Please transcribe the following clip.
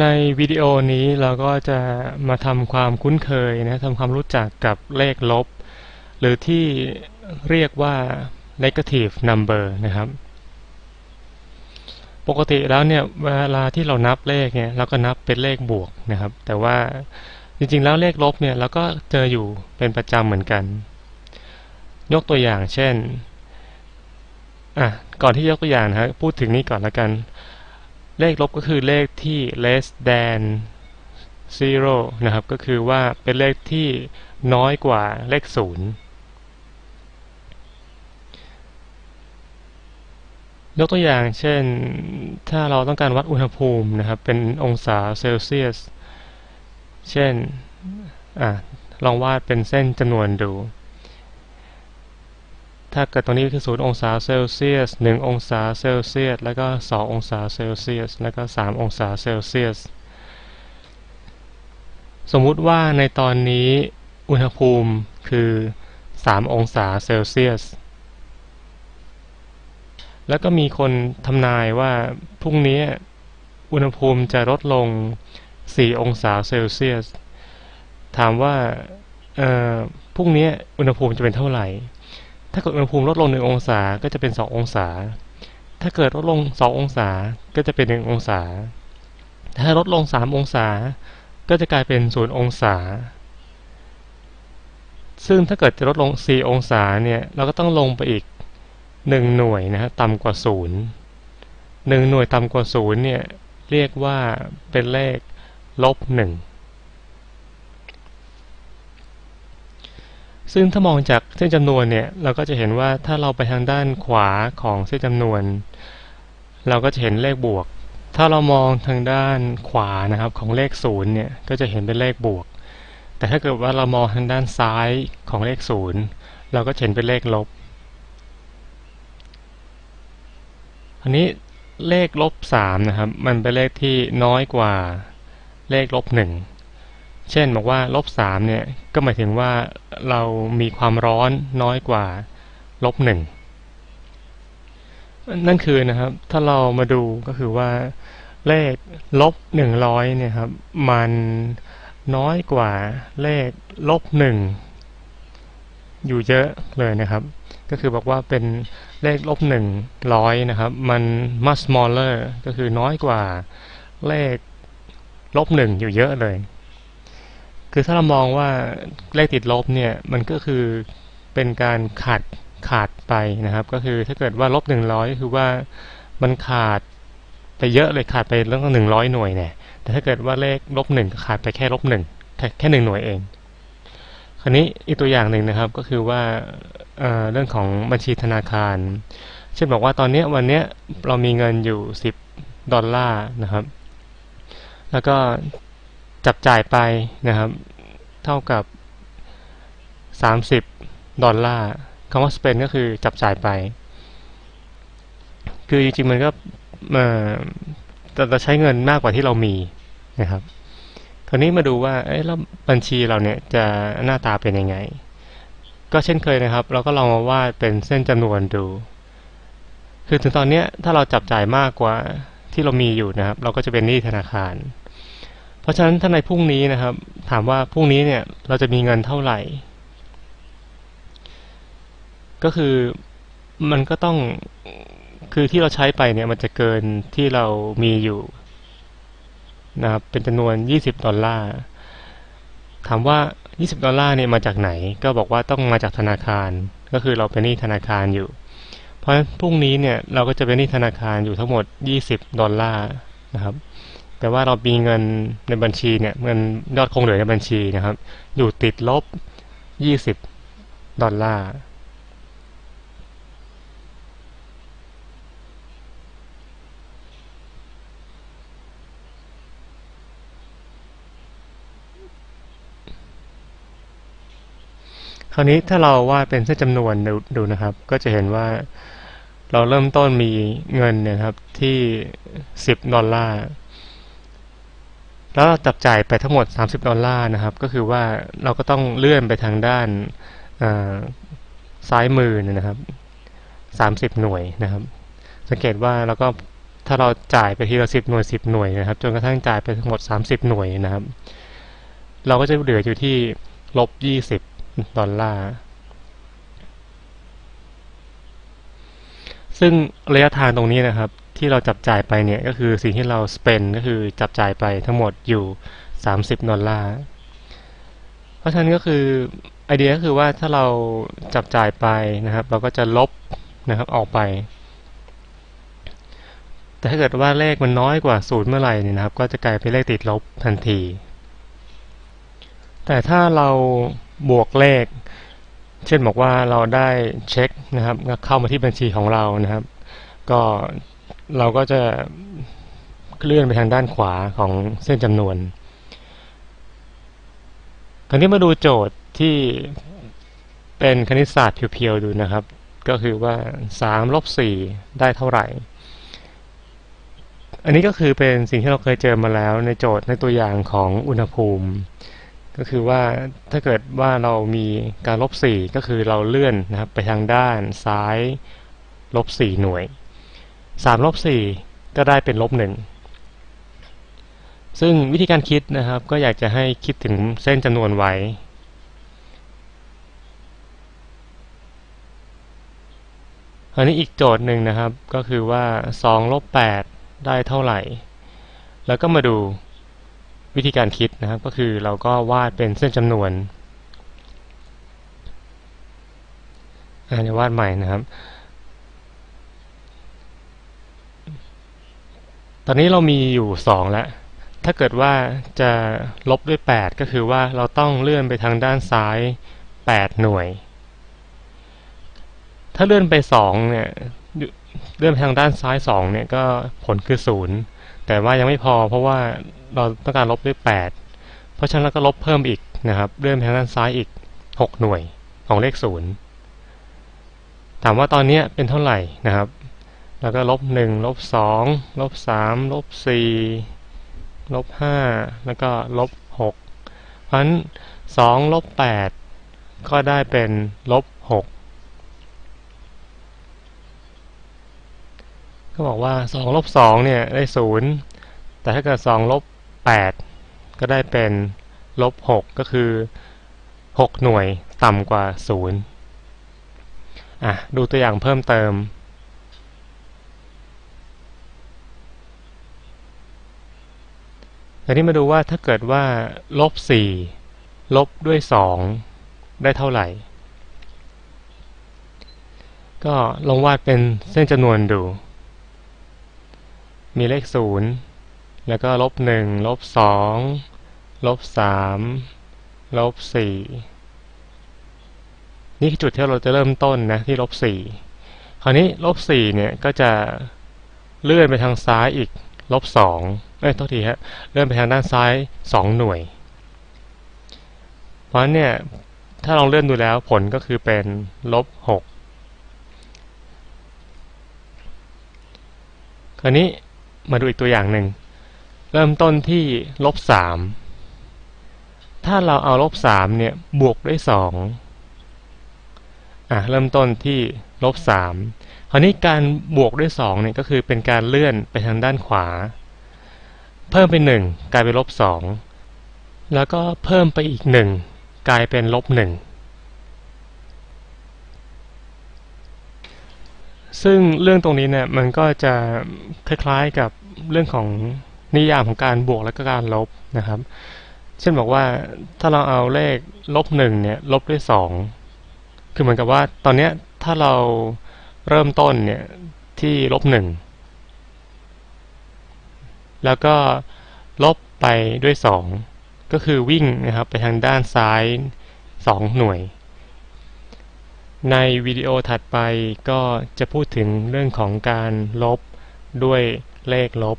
ในวิดีโอนี้เราก็จะมาทำความคุ้นเคยนะทำความรู้จักกับเลขลบ หรือที่เรียกว่า negative number นะครับ ปกติแล้วเนี่ยเวลาที่เรานับเลขเนี่ยเราก็นับเป็นเลขบวกนะครับ แต่ว่าจริงๆแล้วเลขลบเนี่ยเราก็เจออยู่เป็นประจำเหมือนกัน ยกตัวอย่างเช่นอะก่อนที่ยกตัวอย่างนะครับพูดถึงนี้ก่อนละกัน เลขลบก็คือเลขที่ less than zero นะครับ ก็คือว่าเป็นเลขที่น้อยกว่าเลขศูนย์ยกตัวอย่างเช่น ถ้าเราต้องการวัดอุณหภูมินะครับ เป็นองศาเซลเซียส เช่น อะ ลองวาดเป็นเส้นจำนวนดู ถ้าเกิดตรงนี้คือ0องศาเซลเซียส1องศาเซลเซียส แล้วก็ 2 องศาเซลเซียส แล้วก็ 3 องศาเซลเซียส สมมุติว่าในตอนนี้อุณหภูมิคือ 3 องศาเซลเซียส แล้วก็มีคนทำนายว่าพรุ่งนี้อุณหภูมิจะลดลง 4 องศาเซลเซียส ถามว่าพรุ่งนี้อุณหภูมิจะเป็นเท่าไหร่ ถ้าเกิดอุณหภูมิลดลง 1 องศาก็จะเป็น 2 องศา ถ้าเกิดลดลง 2 องศาก็จะเป็น 1 องศา ถ้าลดลง 3 องศา ก็จะกลายเป็น 0 องศา ซึ่งถ้าเกิดจะลดลง 4 องศาเนี่ยเราก็ต้องลงไปอีก 1 หน่วยนะฮะต่ำกว่า 0 1 หน่วยต่ำกว่า 0เนี่ยเรียกว่าเป็นเลขลบ 1 ซึ่งถ้ามองจากเส้นจำนวนเนี่ยเราก็จะเห็นว่าถ้าเราไปทางด้านขวาของเส้นจำนวน เราก็จะเห็นเลขบวก ถ้าเรามองทางด้านขวานะครับของเลขศูนย์เนี่ยก็จะเห็นเป็นเลขบวก แต่ถ้าเกิดว่าเรามองทางด้านซ้ายของเลขศูนย์เราก็เห็นเป็นเลขลบ อันนี้เลขลบสามนะครับมันเป็นเลขที่น้อยกว่าเลขลบหนึ่ง เช่นบอกว่าลบสามเนี่ยก็หมายถึงว่าเรามีความร้อนน้อยกว่าลบหนึ่งนั่นคือนะครับ ถ้าเรามาดูก็คือว่าเลขลบหนึ่งร้อยเนี่ยครับ มันน้อยกว่าเลขลบหนึ่งอยู่เยอะเลยนะครับ ก็คือบอกว่าเป็นเลขลบหนึ่งร้อยนะครับ มัน much smaller ก็คือน้อยกว่าเลขลบหนึ่งอยู่เยอะเลย คือถ้าเรามองว่าเลขติดลบเนี่ยมันก็คือเป็นการขาดขาดไปนะครับ ก็คือถ้าเกิดว่าลบหนึ่งร้อยคือว่ามันขาดไปเยอะเลยขาดไปเรื่องหนึ่งร้อยหน่วยเนี่ย แต่ถ้าเกิดว่าเลขลบหนึ่งขาดไปแค่ลบหนึ่งแค่หนึ่งหน่วยเอง คราวนี้อีกตัวอย่างหนึ่งนะครับก็คือว่าเเรื่องของบัญชีธนาคาร เช่นบอกว่าตอนนี้วันนี้เรามีเงินอยู่10ดอลลาร์นะครับ แล้วก็ จับจ่ายไปนะครับ เท่ากับ 30 ดอลลาร์คำว่า spend ก็คือจับจ่ายไป คือจริงๆมันก็เราใช้เงินมากกว่าที่เรามีนะครับ คราวนี้มาดูว่าเอ๊ะแล้วบัญชีเราเนี่ยจะหน้าตาเป็นยังไง ก็เช่นเคยนะครับ เราก็ลองมาวาดเป็นเส้นจำนวนดู คือถึงตอนนี้ถ้าเราจับจ่ายมากกว่าที่เรามีอยู่นะครับ เราก็จะเป็นหนี้ธนาคาร ราะฉะนั้นถ้าในพรุ่งนี้นะครับ ถามว่าพรุ่งนี้เนี่ยเราจะมีเงินเท่าไหร่ ก็คือมันก็ต้องคือที่เราใช้ไปเนี่ยมันจะเกินที่เรามีอยู่นะครับเป็นจำนวน 20 ดอลลาร์ ถามว่า 20 ดอลลาร์เนี่ยมาจากไหน ก็บอกว่าต้องมาจากธนาคาร ก็คือเราเป็นหนี้ธนาคารอยู่ เพราะฉะนั้นพรุ่งนี้เนี่ยเราก็จะเป็นหนี้ธนาคารอยู่ทั้งหมด 20 ดอลลาร์นะครับ แต่ว่าเรามีเงินในบัญชีเนี่ยเงินยอดคงเหลือในบัญชีนะครับ อยู่ติดลบ 20 ดอลลาร์คราวนี้ถ้าเราวาดเป็นเส้นจำนวนดูนะครับ ก็จะเห็นว่าเราเริ่มต้นมีเงินเนี่ยครับที่ 10 ดอลลาร์ แล้วเราจับจ่ายไปทั้งหมด 30 ดอลลาร์นะครับ ก็คือว่าเราก็ต้องเลื่อนไปทางด้านซ้ายมือนะครับ 30 หน่วยนะครับ สังเกตว่าเราก็ถ้าเราจ่ายไปทีละสิบหน่วยสิบหน่วยนะครับ จนกระทั่งจ่ายไปทั้งหมด 30 หน่วยนะครับ เราก็จะเหลืออยู่ที่ลบ 20 ดอลลาร์ซึ่งระยะทางตรงนี้นะครับ ที่เราจับจ่ายไปเนี่ยก็คือสิ่งที่เรา spend ก็คือจับจ่ายไปทั้งหมดอยู่ 30ดอลลาร์เพราะฉะนั้นก็คือไอเดียก็คือว่าถ้าเราจับจ่ายไปนะครับ เราก็จะลบนะครับออกไป แต่ถ้าเกิดว่าเลขมันน้อยกว่าศูนย์เมื่อไหร่เนี่ยนะครับ ก็จะกลายเป็นเลขติดลบทันที แต่ถ้าเราบวกเลข เช่นบอกว่าเราได้เช็คนะครับเข้ามาที่บัญชีของเรานะครับ ก็ เราก็จะเลื่อนไปทางด้านขวาของเส้นจำนวน คราวนี้มาดูโจทย์ที่เป็นคณิตศาสตร์เพียวๆดูนะครับ ก็คือว่า3ลบ4ได้เท่าไหร่ อันนี้ก็คือเป็นสิ่งที่เราเคยเจอมาแล้วในโจทย์ในตัวอย่างของอุณหภูมิ ก็คือว่าถ้าเกิดว่าเรามีการลบ4ก็คือเราเลื่อนนะครับไปทางด้านซ้ายลบ4หน่วย 3ลบ4ก็ได้เป็นลบ1ซึ่งวิธีการคิดนะครับก็อยากจะให้คิดถึงเส้นจำนวนไว้อันนี้อีกโจทย์หนึ่งนะครับก็คือว่า2ลบ8ได้เท่าไหร่ แล้วก็มาดูวิธีการคิดนะครับ ก็คือเราก็วาดเป็นเส้นจำนวนอันนี้วาดใหม่นะครับ ตอนนี้เรามีอยู่ 2 แล้ว ถ้าเกิดว่าจะลบด้วย 8 ก็คือว่าเราต้องเลื่อนไปทางด้านซ้าย 8 หน่วย ถ้าเลื่อนไป 2 เนี่ย เลื่อนไปทางด้านซ้าย 2 เนี่ยก็ผลคือ 0 แต่ว่ายังไม่พอเพราะว่าเราต้องการลบด้วย 8 เพราะฉะนั้นเราก็ลบเพิ่มอีกนะครับ เลื่อนไปทางด้านซ้ายอีก 6 หน่วยของเลข 0 ถามว่าตอนนี้เป็นเท่าไหร่นะครับ แล้วก็ลบ1ลบ2ลบ3ลบ4ลบห้าแล้วก็ลบหกเพราะฉะนั้นสองลบแปดก็ได้เป็นลบหกก็บอกว่าสองลบสองเนี่ยได้ศูนย์แต่ถ้าเกิดสองลบแปดก็ได้เป็นลบหกก็คือหกหน่วยต่ำกว่าศูนย์อะดูตัวอย่างเพิ่มเติม ทีนี้มาดูว่าถ้าเกิดว่าลบสี่ลบด้วยสองได้เท่าไหร่ ก็ลองวาดเป็นเส้นจำนวนดู มีเลขศูนย์แล้วก็ลบหนึ่งลบสองลบสามลบสี่นี่คือจุดที่เราจะเริ่มต้นนะที่ลบสี่คราวนี้ลบสี่เนี่ยก็จะเลื่อนไปทางซ้ายอีก ลบสองเอ้ยโทษทีฮะ เลื่อนไปทางด้านซ้าย2หน่วย เพราะเนี่ย ถ้าลองเลื่อนดูแล้วผลก็คือเป็นลบ6คราวนี้มาดูอีกตัวอย่างหนึ่ง เริ่มต้นที่ลบ3ถ้าเราเอาลบ3เนี่ย บวกด้วย2อ่ะเริ่มต้นที่ลบ3คราวนี้การบวกด้วย2เนี่ยก็คือเป็นการเลื่อนไปทางด้านขวา เพิ่มเป็น1กลายเป็นลบ2แล้วก็เพิ่มไปอีก1กลายเป็นลบ1ซึ่งเรื่องตรงนี้เนี่ยมันก็จะคล้ายๆกับเรื่องของนิยามของการบวกและก็การลบนะครับ เช่นบอกว่าถ้าเราเอาเลขลบหนึ่งเนี่ยลบด้วยสอง คือเหมือนกับว่าตอนนี้ถ้าเราเริ่มต้นเนี่ยที่ลบหนึ่งแล้วก็ลบไปด้วย 2 ก็คือวิ่งนะครับไปทางด้านซ้าย 2 หน่วย ในวิดีโอถัดไปก็จะพูดถึงเรื่องของการลบด้วยเลขลบ